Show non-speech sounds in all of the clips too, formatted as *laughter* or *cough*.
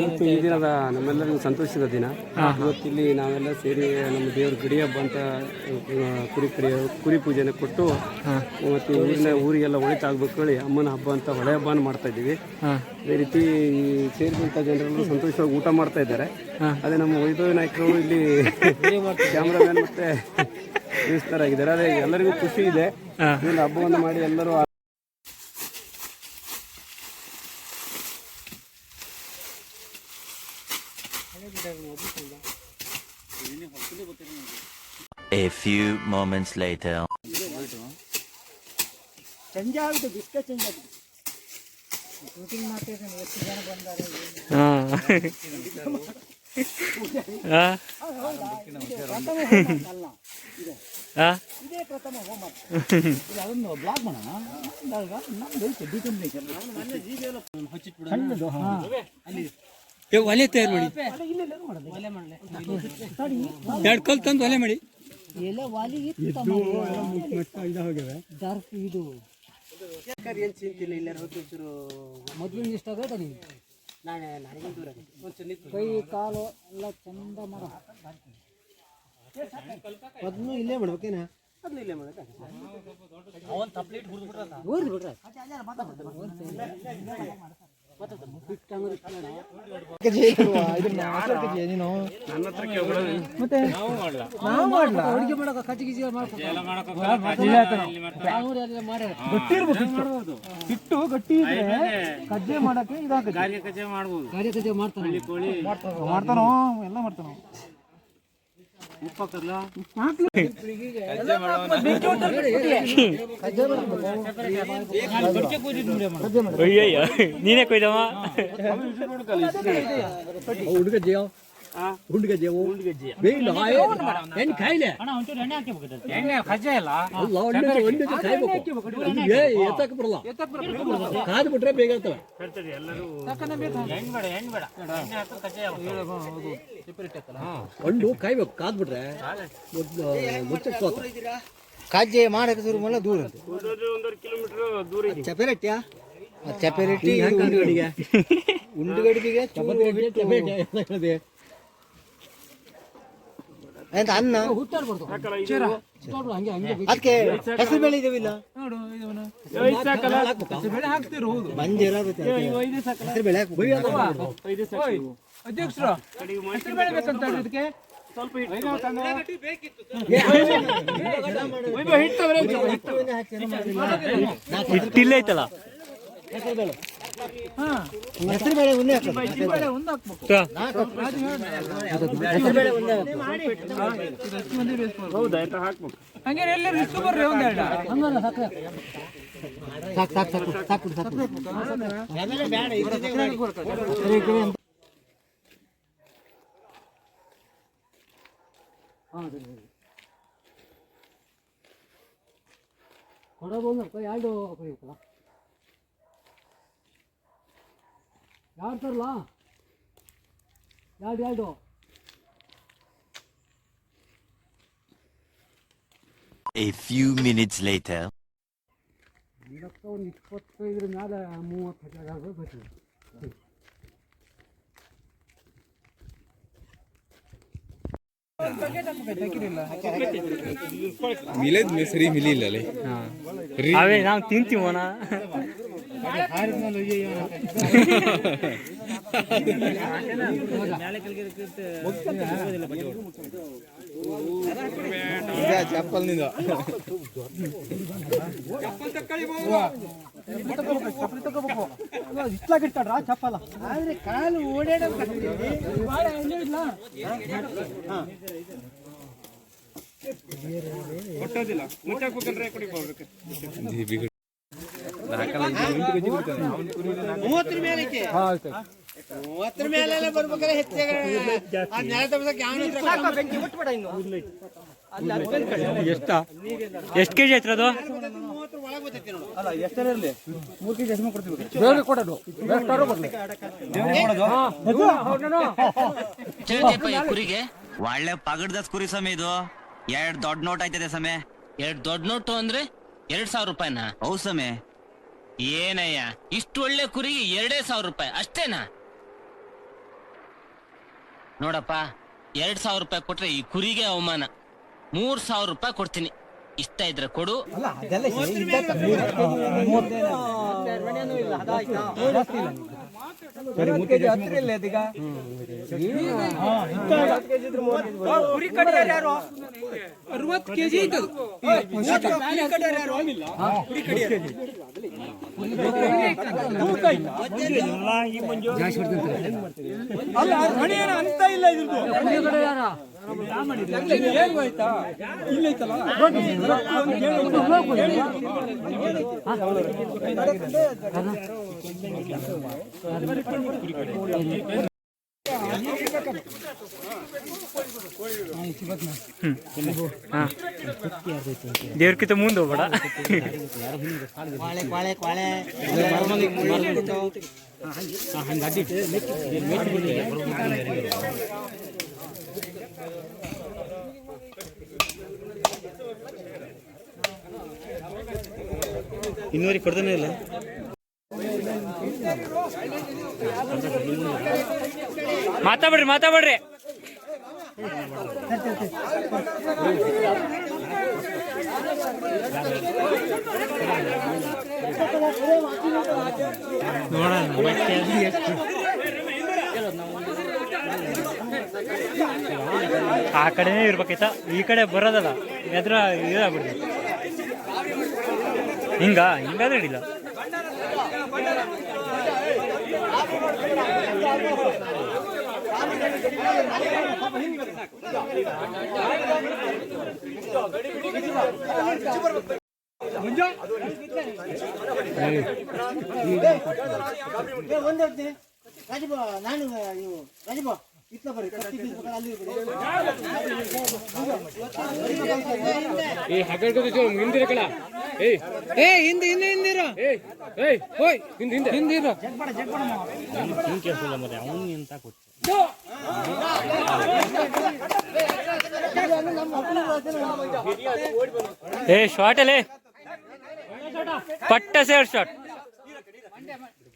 ಇವತ್ತು ಈ ದಿನದ ನಮ್ಮೆಲ್ಲರಿಗೂ ಸಂತೋಷದ ದಿನ. ಇವತ್ತಿಲ್ಲಿ ನಾವೆಲ್ಲ ಸೇರಿ ನಮ್ಮ ದೇವರ ಗುಡಿ ಹಬ್ಬ ಅಂತ ಕುರಿ ಕಡಿಯ ಕುರಿ ಪೂಜೆನ ಕೊಟ್ಟು ಮತ್ತು ಊರಿನ ಊರಿಗೆಲ್ಲ ಒಳಿತಾಗಬೇಕು ಹೇಳಿ ಅಮ್ಮನ ಹಬ್ಬ ಅಂತ ಹೊಳೆ ಹಬ್ಬನ ಮಾಡ್ತಾ ಇದ್ದೀವಿ. ಅದೇ ರೀತಿ ಈ ಸೇರಿದಂಥ ಜನರೆಲ್ಲರೂ ಸಂತೋಷವಾಗಿ ಊಟ ಮಾಡ್ತಾ ಇದ್ದಾರೆ. ಅದೇ ನಮ್ಮ ವೈಭವ ನಾಯಕರು ಇಲ್ಲಿ ಕ್ಯಾಮ್ರಾಮ್ಯಾನ್ ಮತ್ತೆ *laughs* ಆಗಿದ್ದಾರೆ ಅದೇ ಎಲ್ಲರಿಗೂ ಖುಷಿ ಇದೆ. ಒಂದು ಹಬ್ಬವನ್ನು ಮಾಡಿ ಎಲ್ಲರೂ A few moments later. ಒಲೆ ತಯಾರು ಮಾಡಿ. ಎರಡು ಕಲ್ ತಂದು ಒಲೆ ಮಾಡಿ. ಎಲ್ಲ ವಾಲಿ ಇತ್ತು ಇದು ಏನು ಚಿಂತಿಲ್ಲ ಇಲ್ಲ ಹೋಗ್ತಿದ್ರು. ಮೊದ್ಲು ಇಷ್ಟ ಆಗೈತೆ ನೀವು ನಾಳೆ ನನಗೆ ದೂರ ಕೈ ಕಾಲು ಎಲ್ಲ ಚಂದ ಮರ ಮೊದಲು ಇಲ್ಲೇ ಮಾಡ್ಬೇಕೇನ ಮೊದಲು ಇಲ್ಲೇ ಮಾಡಕ್ಕೆ ಊರ್ಲಿ ಮಾಡ್ಲಾ ಮಾಡಕ ಮಾಡ್ಬೋದು ಹಿಟ್ಟು ಗಟ್ಟಿ ಇದ್ರೆ ಕಜ್ಜೆ ಮಾಡಕ್ಕೆ ಇದಾಗುತ್ತೆ ಮಾಡ್ಬೋದು ಮಾಡ್ತಾನೆ ಮಾಡ್ತಾನೋ ಎಲ್ಲ ಮಾಡ್ತಾನೋ ನೀನೇ ಕೊಯ್ದವ ಹುಡುಗ ಜೀವ ಹುಡುಗ ಜೀವ ಬೇಯಿಲ್ಲ ಹೆಣ್ಣು ಕಾಯಿಲೆ. ಎಣ್ಣೆ ಕಜ್ಜೆ ಇಲ್ಲ. ಅಲ್ಲ ಒಂದು ಒಂದು ಕಾಯ್ಬೇಕು. ಏ ಎತ್ತಕ್ಕೆ ಬರಲ್ಲ. ಕಾದು ಬಿಟ್ರೆ ಬೇಗ ಆಗ್ತವೆ ಹಣ್ಣು ಕಾಯ್ಬೇಕು ಕಾದ್ ಬಿಟ್ರೆ ಮುಚ್ಚಕ್ಕೆ ಸೋತ. ಕಾಜೆ ಮಾಡಕ್ಕೆ ಶುರು ಮಾಡಲ್ಲ ದೂರ ಒಂದೂವರೆ ಕಿಲೋಮೀಟರ್ ದೂರ ಇದೆ. ಚಪೆರಟ್ಟಿಯ? ಚಪೆರಟ್ಟಿ ಉಂಡುಗಡಿಗೆ ಉಂಡುಗಡಿಗೆ ಚಪೆರಟ್ಟಿ ಎಂತ ಅನ್ನ? ಅದಕ್ಕೆ ಹೆಸರು ಬೇಳೆ ಇದಾವಿಲ್ಲ? ಬೆಳೆ ಹಾಕ್ತಿರು ಹೌದು. ಬಂದಿರ ಹೆಸರು ಬೇಳೆ ಅಧ್ಯಕ್ಷರು ಹೆಸರು ಬೆಳೆ ಬೇಕಂತ ಹೇಳಿ ಇದಕ್ಕೆ? ಸ್ವಲ್ಪ ಹಿಟ್ಟಿಲ್ಲ ಐತಲ್ಲ. ಹೆಸರು ಬೇಳೆ. ಉನ್ನೆ ಬೇಳೆ ಬೆಳೆ ಒಂದು ಹಾಕ್ಬೇಕು. ಹೆಸರು ಬೇಳೆ ಉನ್ನೆ ಹಾಕೋದು. ಹೌದಾ ಆಯ್ತಾ ಹಾಕ್ಬೇಕು ಹಂಗೆ ಎಲ್ಲರೂ ಇಷ್ಟು ಬರ್ರಿ ಒಂದೆರಡ ಹಂಗಲ್ಲ ಸಾಕು ಸಾಕು ಸಾಕು ಸಾಕು ಸಾಕು ಸಾಕು ಸರಿ, ಸರಿ ಅಂತ. ಹಾ, ಸರಿ, ಸರಿ. ಕೊಡಬಹುದು ಅಪ್ಪ ಎರಡು ಕೊಯ್ಯಕ್ಕಲ್ಲ ಯಾರು ತರಲ್ಲ ಎರಡು ಎರಡು A few minutes later. ಇದಕ್ಕೆ ಒಂದು ಇಪ್ಪತ್ತೈದರ ಮೇಲೆ ಮೂವತ್ತು ಜಾಗ ಬರ್ತೀವಿ ಮಿಲದ್ ಸರಿ ಮಿಲಿಲ್ಲ ಅಲ್ಲಿ ಅವೇ ನಾವು ನಿಂದ ಇಷ್ಟಾಗಿಟ್ಟಾಡ್ರ ಚಪ್ಪಲ ಆದ್ರೆ ಕಾಲು ಓಡಾಡ ಕೊಟ್ಟೋದಿಲ್ಲ ಮುಚ್ಚಾಕ್ಬೇಕಂದ್ರೆ ಕೊಡಿ ಹೋಗ್ಬೇಕು ಮೂವತ್ತರ ಮೇಲೆ ಐತೆ ಮೂವತ್ತರ ಮೇಲೆಲ್ಲ ಬರ್ಬೇಕಾದ್ರೆ ಹೆಚ್ಚಾಗ ಆ ನೆಲ ತಪ್ಪಿಸಕ್ಕೆ ಯಾವನ ಬೆಂಕಿ ಮುಟ್ಬೇಡ ಇನ್ನು. ಎಷ್ಟ? ಎಷ್ಟು ಕೆಜಿ ಐತ್ರ ಅದು? ಕುರಿಗೆ? ಒಳ್ಳೆ ಪಗಡ್ದ ಕುರಿ ಸಮಯ ಇದು. ಎರಡ್ ದೊಡ್ಡ ನೋಟ್ ಆಯ್ತದೆ ಸಮಯ ಎರಡ್ ದೊಡ್ಡ ನೋಟು ಅಂದ್ರೆ ಎರಡ್ ಸಾವಿರ ರೂಪಾಯಿನ? ಹೌದ್ ಸಮಯ ಏನಯ್ಯ? ಇಷ್ಟು ಒಳ್ಳೆ ಕುರಿಗೆ ಎರಡೇ ಸಾವಿರ ರೂಪಾಯಿ, ಅಷ್ಟೇನಾ? ನೋಡಪ್ಪ, ಎರಡ್ ಸಾವಿರ ರೂಪಾಯಿ ಕೊಟ್ರೆ ಈ ಕುರಿಗೆ ಅವಮಾನ. ಮೂರ್ ಸಾವಿರ ರೂಪಾಯಿ ಕೊಡ್ತೀನಿ. ಇಷ್ಟ ಇದ್ರೆ ಕೊಡು. ಅಲ್ಲ, ಅದೆಲ್ಲ ಅರವತ್ತು ಕೆಜಿ ಐತದು ಅಲ್ಲ ಏನು ಅಂತ ಇಲ್ಲ ಇದ್ರದ್ದು. ದೇವ್ರಕ್ಕಿಂತ ಮುಂದೆ ಹೋಗ್ಬೇಡ. ಇನ್ನೂರಿಗೆ ಕೊಡ್ತಾನೆ ಇಲ್ಲ? ಮಾತಾಡ್ರಿ ಮಾತಾಡ್ರಿ ಆ ಕಡೆನೇ ಇರ್ಬೇಕಾಯ್ತ ಈ ಕಡೆ ಬರೋದಲ್ಲ ಎದ್ರ ಇದಾಗ್ಬಿಡ್ತು ಹಿಂಗ ಹಿಂಗಾದ್ರೆ ಹಿಡಿಲ್ಲ ರಾಜೀವ ನಾನು ನೀವು ಅಲ್ಲಿ ಏ ಹಿಂದೆ ಹಿಂದೆ ಹಿಂದಿರ. ಹೋಯ್ ಹಿಂದೆ ಹಿಂದೆ. ಹಿಂದಿರ. ಏ ಶಾರ್ಟ್ ಅಲ್ಲೇ. ಪಟ್ಟ ಸೇರ್ ಶಾರ್ಟ್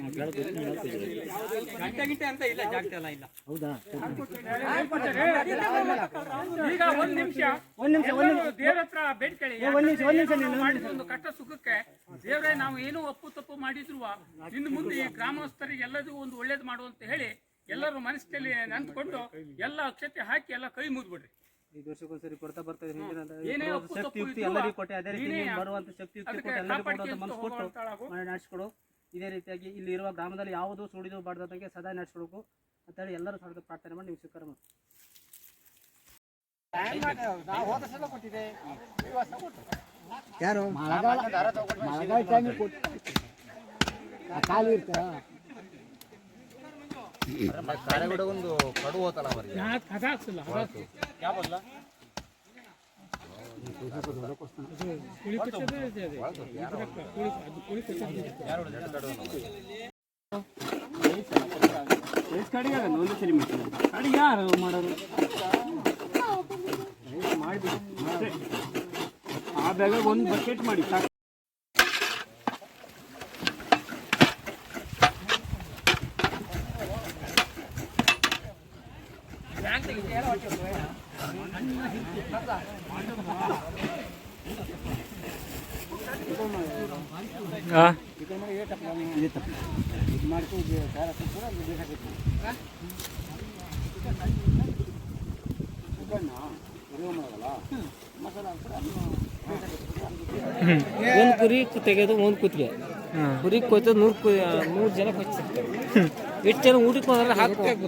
ಇಟ್ಕೊಂಡಿನಿ ಅದೇ ಜಾಕ್ಟೆ ಜಾಕ್ಟ್ ಇಲ್ಲ ಈಗ ಒಂದ್ ನಿಮಿಷ ಒಂದ್ ನಿಮಿಷ ದೇವ್ರ ಹತ್ರ ಬೇಡ್ಕೊಳ್ಳಿ ಒಂದು ಕಷ್ಟ ಸುಖಕ್ಕೆ ದೇವ್ರೆ ನಾವು ಏನೋ ಅಪ್ಪು ತಪ್ಪು ಮಾಡಿದ್ರು ಇನ್ನು ಮುಂದೆ ಈ ಗ್ರಾಮಸ್ಥರಿಗೆ ಎಲ್ಲರಿಗೂ ಒಂದು ಒಳ್ಳೇದು ಮಾಡು ಅಂತ ಹೇಳಿ ಎಲ್ಲರೂ ಮನಸ್ಸಿನಲ್ಲಿ ನಂತ್ಕೊಂಡು ಎಲ್ಲ ಅಕ್ಷತೆ ಹಾಕಿ ಎಲ್ಲ ಕೈ ಮುಗಿದ್ಬಿಡ್ರಿ ಐದು ವರ್ಷಕ್ಕೊಂದ್ಸರಿ ಕೊಡ್ತಾ ತಪ್ಪು ಶಕ್ತಿಯುಕ್ತಿ ಎಲ್ಲರಿಗೂ ಕೊಟ್ಟೆ ಅದೇ ರೀತಿ ಬರುವಂತ ಶಕ್ತಿಯುಕ್ತಿ ಕೊಟ್ಟು ಎಲ್ಲರಿಗೂ ಕೊಡುವಂತ ಮನಸ್ಸು ಕೊಟ್ಟು ನಡೆಸ್ಕೊಡು ಇದೇ ರೀತಿಯಾಗಿ ಇಲ್ಲಿ ಇರುವ ಗ್ರಾಮದಲ್ಲಿ ಯಾವುದು ಸುಡಿದು ಬಾಡ್ದಂಗೆ ಸದಾ ನಡೆಸ್ಬೇಕು ಅಂತೇಳಿ ಎಲ್ಲರೂ ಸ್ವಲ್ಪ ಪ್ರಾರ್ಥನೆ ಮಾಡಿ ನೀವು ಸ್ವೀಕಾರ ಮಾಡಿ. ಯಾರು? ಮಳೆಗಾಲ ಟೈಮಿಗೆ ಕೊಟ್ಟು. ಖಾಲಿ ಇರ್ತಾ? ಕಡೆಗೆ ಒಂದು ಸರಿ ಅಡಿಗೆ ಯಾರು ಮಾಡೋರು ಆ ಬ್ಯಾಗ ಒಂದು ಬಕೆಟ್ ಮಾಡಿ ಸಾಕು ಆ ಒಂದು ಕುರಿ ತೆಗೆದು ಒಂದು ಕುತ್ತಿಗೆ ಕುರಿ ಕೊಯ್ತು ನೂರು ನೂರ್ ಜನ ಕೊಚ್ಚಿರ್ತಾರೆ ಎಷ್ಟು ಜನ ಊಟಕ್ಕೆ ಹೋದ್ರೆ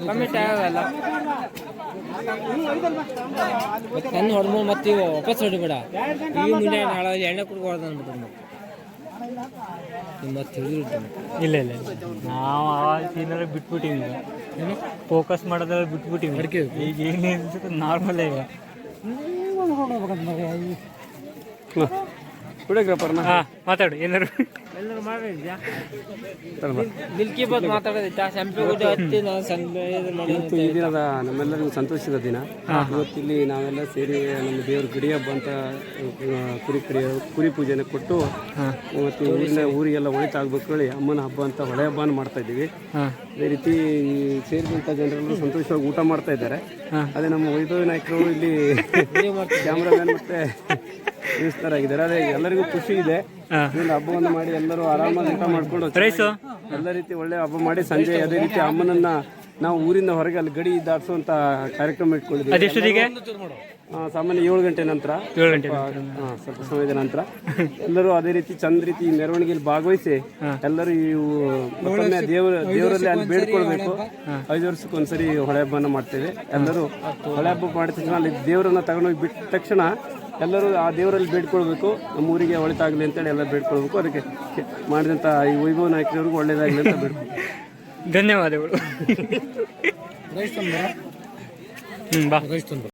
ಕಮ್ಮಿ ಟೈಮ್ ಆಗಲ್ಲ. ಮತ್ತೆ ಕಣ್ಣು ಹೊಡೆದು ಮತ್ತೆ ಇವು ವಾಪಸ್ ಹೊಡಿಬೇಡ. ಈ ಮುಂದೆ ನಾಳೆ ಎಣ್ಣೆ ಕುಡ್ಬಾರ್ದು ಅನ್ಬಿಟ್ಟು ಅಂದ್ಬಿಟ್ಟು ಮತ್ತೆ. ತಿಳಿದಿರ್ತಾನೆ ಇಲ್ಲ ಇಲ್ಲ. ನಾವು ಆ ಏನಾರ ಬಿಟ್ಬಿಟ್ಟಿವಿ ಈಗ. ಫೋಕಸ್ ಮಾಡೋದ್ರ ಬಿಟ್ಬಿಟ್ಟಿವಿ. ಈಗ ಏನೇನು ನಾರ್ಮಲ್ ಈಗ ಹಾ ಮಾತಾಡು ಏನಾರು ಎಲ್ಲರೂ ಮಾಡಿದ್ಯಾ ಹತ್ತಿ ಇವತ್ತು ಈ ದಿನದ ನಮ್ಮೆಲ್ಲರಿಗೂ ಸಂತೋಷದ ದಿನ. ಇವತ್ತಿಲ್ಲಿ ನಾವೆಲ್ಲ ಸೇರಿ ನಮ್ಮ ದೇವ್ರ ಗುಡಿ ಹಬ್ಬ ಅಂತ ಕುರಿ ಕುರಿ ಕುರಿ ಪೂಜೆನ ಕೊಟ್ಟು ಮತ್ತು ಊರಿನ ಊರಿಗೆಲ್ಲ ಒಳಿತಾಗ್ಬೇಕು ಹೇಳಿ ಅಮ್ಮನ ಹಬ್ಬ ಅಂತ ಹೊಳೆ ಹಬ್ಬನ ಮಾಡ್ತಾ ಇದ್ದೀವಿ. ಅದೇ ರೀತಿ ಸೇರಿದಂತ ಸೇರಿದಂಥ ಜನರೆಲ್ಲರೂ ಸಂತೋಷವಾಗಿ ಊಟ ಮಾಡ್ತಾ ಇದ್ದಾರೆ. ಅದೇ ನಮ್ಮ ವೈಭವ ನಾಯಕರು ಇಲ್ಲಿ *laughs* ಕ್ಯಾಮ್ರಾಮನ್ ಮತ್ತೆ ಆಗಿದ್ದಾರೆ. ಅದೇ ಎಲ್ಲರಿಗೂ ಖುಷಿ ಇದೆ. ಇದೊಂದು ಹಬ್ಬವನ್ನು ಮಾಡಿ ಎಲ್ಲರೂ ಆರಾಮಾಗಿ ಊಟ ಮಾಡ್ಕೊಂಡು ಎಲ್ಲ ರೀತಿ ಒಳ್ಳೆ ಹಬ್ಬ ಮಾಡಿ ಸಂಜೆ ಅದೇ ರೀತಿ ಅಮ್ಮನನ್ನ ನಾವು ಊರಿಂದ ಹೊರಗೆ ಅಲ್ಲಿ ಗಡಿ ದಾಟಿಸುವಂತ ಕಾರ್ಯಕ್ರಮ ಇಟ್ಕೊಂಡಿದ್ದೀವಿ. ಆ, ಸಾಮಾನ್ಯ ಏಳು ಗಂಟೆ ನಂತರ. ಸ್ವಲ್ಪ ಆ, ಸ್ವಲ್ಪ ಸಮಯದ ನಂತರ. ಎಲ್ಲರೂ ಅದೇ ರೀತಿ ಚಂದ ರೀತಿ ಈ ಮೆರವಣಿಗೆಯಲ್ಲಿ ಭಾಗವಹಿಸಿ ಎಲ್ಲರೂ ಇವು ಮತ್ತೊಮ್ಮೆ ದೇವರ ದೇವರಲ್ಲಿ ಅಲ್ಲಿ ಬೇಡ್ಕೊಳ್ಬೇಕು. ಐದು ವರ್ಷಕ್ಕೆ ಒಂದ್ಸರಿ ಹೊಳೆ ಹಬ್ಬನ ಮಾಡ್ತೇವೆ. ಎಲ್ಲರೂ ಹೊಳೆ ಹಬ್ಬ ಮಾಡಿದ ತಕ್ಷಣ ಅಲ್ಲಿ ದೇವರನ್ನ ತಗೊಂಡೋಗಿ ಬಿಟ್ಟ ತಕ್ಷಣ ಎಲ್ಲರೂ ಆ ದೇವರಲ್ಲಿ ಬೇಡ್ಕೊಳ್ಬೇಕು ನಮ್ಮ ಊರಿಗೆ ಒಳಿತಾಗಲಿ ಅಂತೇಳಿ ಎಲ್ಲ ಬೇಡ್ಕೊಳ್ಬೇಕು. ಅದಕ್ಕೆ ಮಾಡಿದಂಥ ಈ ವೈಭವ ನಾಯಕರವ್ರಿಗೂ ಒಳ್ಳೇದಾಗಲಿ ಅಂತ ಬೇಡ್ಕೊಳ್ಬೇಕು. ಧನ್ಯವಾದಗಳು. ಹ್ಞೂ ಬಾ.